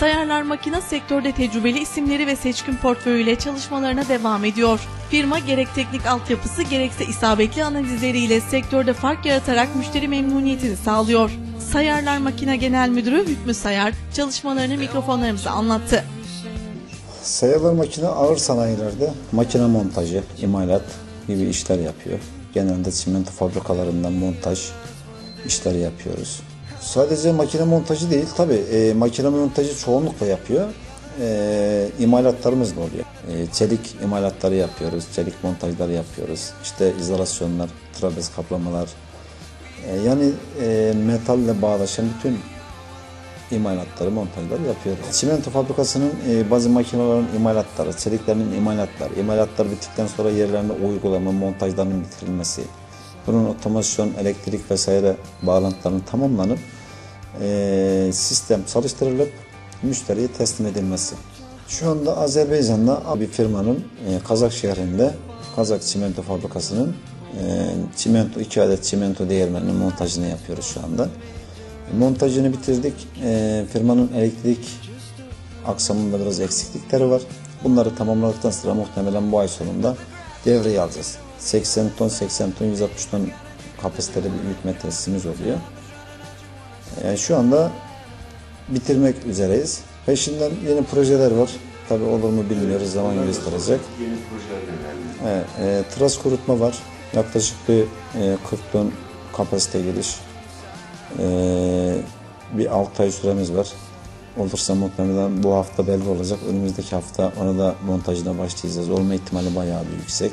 Sayarlar Makina sektörde tecrübeli isimleri ve seçkin portföyüyle çalışmalarına devam ediyor. Firma gerek teknik altyapısı gerekse isabetli analizleriyle sektörde fark yaratarak müşteri memnuniyetini sağlıyor. Sayarlar Makina Genel Müdürü Hükmü Sayar çalışmalarını mikrofonlarımıza anlattı. Sayılar makine ağır sanayilerde makine montajı, imalat gibi işler yapıyor. Genelde çimento fabrikalarından montaj işleri yapıyoruz. Sadece makine montajı değil tabi e, makine montajı çoğunlukla yapıyor. E, imalatlarımız da oluyor. E, çelik imalatları yapıyoruz, çelik montajları yapıyoruz. İşte izolasyonlar, trapez kaplamalar. E, yani e, metalle bağlaşan bütün imalatları, montajları yapıyoruz. Çimento fabrikasının e, bazı makinelerin imalatları, çeliklerin imalatları, imalatlar bittikten sonra yerlerine uygulama, montajlarının bitirilmesi, bunun otomasyon, elektrik vesaire bağlantılarının tamamlanıp e, sistem çalıştırılıp müşteriye teslim edilmesi. Şu anda Azerbaycan'da bir firmanın e, Kazak şehrinde Kazak çimento fabrikasının e, çimento, iki adet çimento değirmeninin montajını yapıyoruz şu anda. Montajını bitirdik. E, firmanın elektrik aksamında biraz eksiklikleri var. Bunları tamamladıktan sonra muhtemelen bu ay sonunda devreye alacağız. 80 ton, 80 ton, 160 ton kapasiteli bir büyütme tesisimiz oluyor. Yani şu anda bitirmek üzereyiz. Peşinden yeni projeler var. Tabi olur mu bilmiyoruz, zaman gösterecek. Yeni projeler? Evet, e, tras kurutma var. Yaklaşık bir e, 40 ton kapasite geliş. E, bir 6 ay süremiz var. Olursa muhtemelen bu hafta belli olacak. Önümüzdeki hafta ona da montajına başlayacağız. Olma ihtimali bayağı bir yüksek.